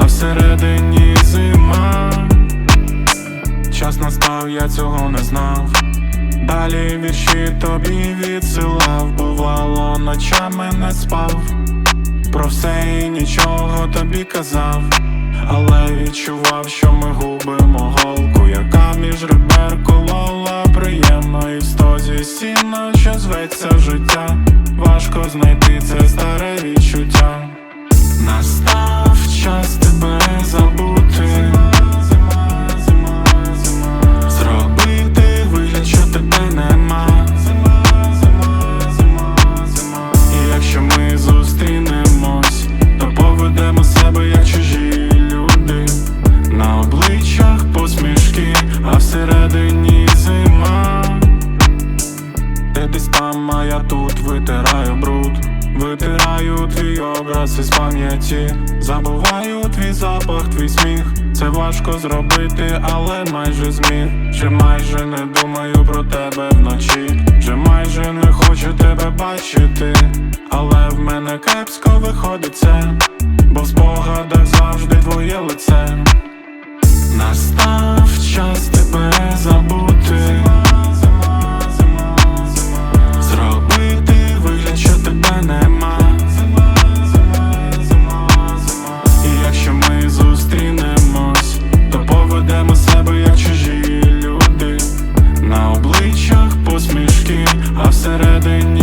а всередині зима. Час настав, я цього не знав. Далі вірші тобі відсилав, бувало, ночами не спав, про все і нічого тобі казав, але відчував, що ми губимо голку, яка між ребер колола приємно і в стозі сіна, що зветься життя, важко знайти це. ти десь там, а я тут витираю бруд, витираю твій образ із пам'яті, забуваю твій запах, твій сміх. Це важко зробити, але майже зміг. Чи майже не думаю про тебе вночі. Чи майже не хочу тебе бачити, але в мене кепсько виходить це, бо в спогадах всередині